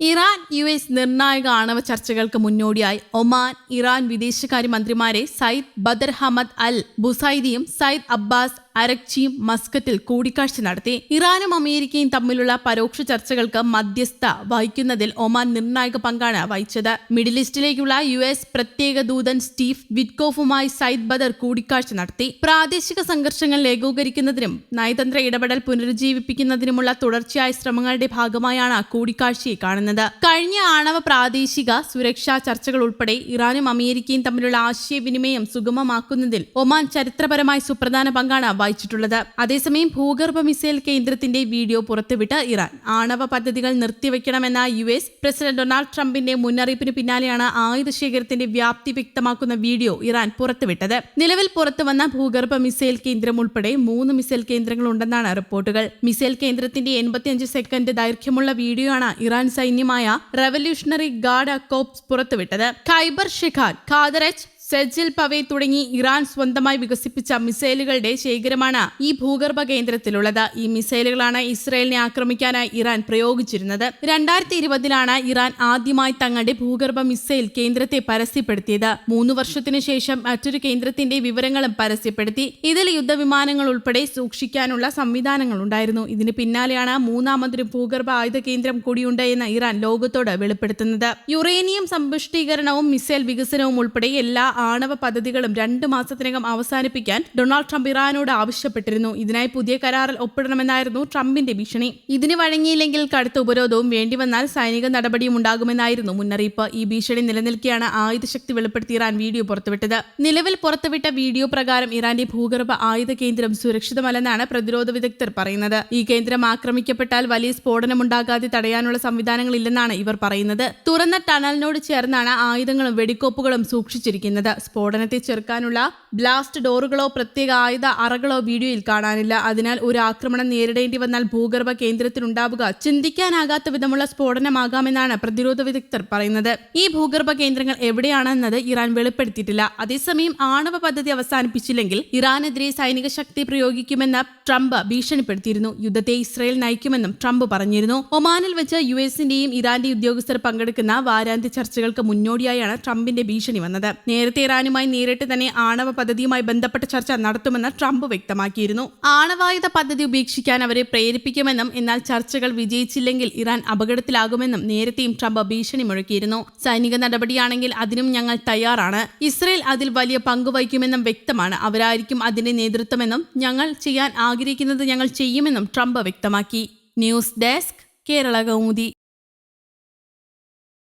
Iran U S നിർണായക ആണവ ചർച്ചകൾക്ക് മുന്നോടിയായി. ഒമാൻ ഇറാൻ വിദേശകാര്യ മന്ത്രിമാരെ സയ്യിദ് ബദർ ഹമദ് അൽ ബുസൈദിയും സയ്യിദ് അബ്ബാസ് അരക്ചിയും മസ്കറ്റിൽ കൂടിക്കാഴ്ച നടത്തി. ഇറാനും അമേരിക്കയും തമ്മിലുള്ള പരോക്ഷ ചർച്ചകൾക്ക് മധ്യസ്ഥ വഹിക്കുന്നതിൽ ഒമാൻ നിർണായക പങ്കാണ് വഹിച്ചത്. മിഡിൽ ഈസ്റ്റിലേക്കുള്ള യു എസ് പ്രത്യേക ദൂതൻ സ്റ്റീവ് വിറ്റ്കോഫുമായി സയ്യിദ് ബദർ കൂടിക്കാഴ്ച നടത്തി. പ്രാദേശിക സംഘർഷങ്ങൾ ലഘൂകരിക്കുന്നതിനും നയതന്ത്ര ഇടപെടൽ പുനരുജ്ജീവിപ്പിക്കുന്നതിനുമുള്ള തുടർച്ചയായ ശ്രമങ്ങളുടെ ഭാഗമായാണ് കൂടിക്കാഴ്ചയെ കാണുന്നത്. കഴിഞ്ഞ ആണവ പ്രാദേശിക സുരക്ഷാ ചർച്ചകൾ ഉൾപ്പെടെ ഇറാനും അമേരിക്കയും തമ്മിലുള്ള ആശയവിനിമയം സുഗമമാക്കുന്നതിൽ ഒമാൻ ചരിത്രപരമായി സുപ്രധാന പങ്കാണ് വഹിച്ചിട്ടുള്ളത് അതേസമയം ഭൂഗർഭ മിസൈൽ കേന്ദ്രത്തിന്റെ വീഡിയോ പുറത്തുവിട്ട ഇറാൻ. ആണവ പദ്ധതികൾ നിർത്തിവെക്കണമെന്ന യു എസ് പ്രസിഡന്റ് ഡൊണാൾഡ് ട്രംപിന്റെ മുന്നറിയിപ്പിന് പിന്നാലെയാണ് ആയുധ ശേഖരത്തിന്റെ വ്യാപ്തി വ്യക്തമാക്കുന്ന വീഡിയോ ഇറാൻ പുറത്തുവിട്ടത്. നിലവിൽ പുറത്തുവന്ന ഭൂഗർഭ മിസൈൽ കേന്ദ്രം ഉൾപ്പെടെ മൂന്ന് മിസൈൽ കേന്ദ്രങ്ങൾ ഉണ്ടെന്നാണ് റിപ്പോർട്ടുകൾ. മിസൈൽ കേന്ദ്രത്തിന്റെ എൺപത്തിയഞ്ച് സെക്കൻഡ് ദൈർഘ്യമുള്ള വീഡിയോയാണ് ഇറാൻ സൈന്യമായ റവല്യൂഷണറി ഗാർഡ് കോപ്സ് പുറത്തുവിട്ടത്. ഖൈബർ ഷിഖാൻ ഖാദറച്ച് സെജിൽ പവേ തുടങ്ങി ഇറാൻ സ്വന്തമായി വികസിപ്പിച്ച മിസൈലുകളുടെ ശേഖരമാണ് ഈ ഭൂഗർഭ കേന്ദ്രത്തിലുള്ളത്. ഈ മിസൈലുകളാണ് ഇസ്രയേലിനെ ആക്രമിക്കാനായി ഇറാൻ പ്രയോഗിച്ചിരുന്നത്. രണ്ടായിരത്തി ഇരുപതിലാണ് ഇറാൻ ആദ്യമായി തങ്ങളുടെ ഭൂഗർഭ മിസൈൽ കേന്ദ്രത്തെ പരസ്യപ്പെടുത്തിയത്. മൂന്ന് വർഷത്തിനു ശേഷം മറ്റൊരു കേന്ദ്രത്തിന്റെ വിവരങ്ങളും പരസ്യപ്പെടുത്തി. ഇതിൽ യുദ്ധവിമാനങ്ങൾ ഉൾപ്പെടെ സൂക്ഷിക്കാനുള്ള സംവിധാനങ്ങൾ ഉണ്ടായിരുന്നു. ഇതിന് പിന്നാലെയാണ് മൂന്നാമതൊരു ഭൂഗർഭ ആയുധ കേന്ദ്രം കൂടിയുണ്ട് എന്ന് ഇറാൻ ലോകത്തോട് വെളിപ്പെടുത്തുന്നത്. യുറേനിയം സമ്പുഷ്ടീകരണവും മിസൈൽ വികസനവും ഉൾപ്പെടെ എല്ലാ ആണവ പദ്ധതികളും രണ്ട് മാസത്തിനകം അവസാനിപ്പിക്കാൻ ഡൊണാൾഡ് ട്രംപ് ഇറാനോട് ആവശ്യപ്പെട്ടിരുന്നു. ഇതിനായി പുതിയ കരാറിൽ ഒപ്പിടണമെന്നായിരുന്നു ട്രംപിന്റെ ഭീഷണി. ഇതിന് വഴങ്ങിയില്ലെങ്കിൽ കടുത്ത ഉപരോധവും വേണ്ടിവന്നാൽ സൈനിക നടപടിയും ഉണ്ടാകുമെന്നായിരുന്നു മുന്നറിയിപ്പ്. ഈ ഭീഷണി നിലനിൽക്കെയാണ് ആയുധശക്തി വെളിപ്പെടുത്തി ഇറാൻ വീഡിയോ പുറത്തുവിട്ടത്. നിലവിൽ പുറത്തുവിട്ട വീഡിയോ പ്രകാരം ഇറാന്റെ ഭൂഗർഭ ആയുധ കേന്ദ്രം സുരക്ഷിതമല്ലെന്നാണ് പ്രതിരോധ വിദഗ്ധർ പറയുന്നത്. ഈ കേന്ദ്രം ആക്രമിക്കപ്പെട്ടാൽ വലിയ സ്ഫോടനമുണ്ടാകാതെ തടയാനുള്ള സംവിധാനങ്ങളില്ലെന്നാണ് ഇവർ പറയുന്നത്. തുറന്ന ടണലിനോട് ചേർന്നാണ് ആയുധങ്ങളും വെടിക്കോപ്പുകളും സൂക്ഷിച്ചിരിക്കുന്നത്. സ്ഫോടനത്തെ ചെറുക്കാനുള്ള ബ്ലാസ്റ്റ് ഡോറുകളോ പ്രത്യേക ആയുധ അറകളോ വീഡിയോയിൽ കാണാനില്ല. അതിനാൽ ഒരു ആക്രമണം നേരിടേണ്ടി വന്നാൽ ഭൂഗർഭ കേന്ദ്രത്തിലുണ്ടാവുക ചിന്തിക്കാനാകാത്ത വിധമുള്ള സ്ഫോടനമാകാമെന്നാണ് പ്രതിരോധ വിദഗ്ധർ പറയുന്നത്. ഈ ഭൂഗർഭ കേന്ദ്രങ്ങൾ എവിടെയാണെന്നത് ഇറാൻ വെളിപ്പെടുത്തിയിട്ടില്ല. അതേസമയം ആണവ പദ്ധതി അവസാനിപ്പിച്ചില്ലെങ്കിൽ ഇറാനെതിരെ സൈനിക ശക്തി പ്രയോഗിക്കുമെന്ന് ട്രംപ് ഭീഷണിപ്പെടുത്തിയിരുന്നു. യുദ്ധത്തെ ഇസ്രയേൽ നയിക്കുമെന്നും ട്രംപ് പറഞ്ഞിരുന്നു. ഒമാനിൽ വെച്ച് യു എസിന്റെയും ഇറാന്റെ ഉദ്യോഗസ്ഥർ പങ്കെടുക്കുന്ന വാരാന്ത്യ ചർച്ചകൾക്ക് മുന്നോടിയായാണ് ട്രംപിന്റെ ഭീഷണി വന്നത്. നേരത്തെ ഇറാനുമായി നേരിട്ട് തന്നെ ആണവ പദ്ധതിയുമായി ബന്ധപ്പെട്ട ചർച്ച നടത്തുമെന്ന് ട്രംപ് വ്യക്തമാക്കിയിരുന്നു. ആണവായുധ പദ്ധതി ഉപേക്ഷിക്കാൻ അവരെ പ്രേരിപ്പിക്കുമെന്നും എന്നാൽ ചർച്ചകൾ വിജയിച്ചില്ലെങ്കിൽ ഇറാൻ അപകടത്തിലാകുമെന്നും നേരത്തെയും ട്രംപ് ഭീഷണി മുഴക്കിയിരുന്നു. സൈനിക നടപടിയാണെങ്കിൽ അതിനും ഞങ്ങൾ തയ്യാറാണ്. ഇസ്രയേൽ അതിൽ വലിയ പങ്ക് വഹിക്കുമെന്നും വ്യക്തമാണ്. അവരായിരിക്കും അതിന്റെ നേതൃത്വമെന്നും ഞങ്ങൾ ചെയ്യാൻ ആഗ്രഹിക്കുന്നത് ഞങ്ങൾ ചെയ്യുമെന്നും ട്രംപ് വ്യക്തമാക്കി. News desk Kerala Kaumudi.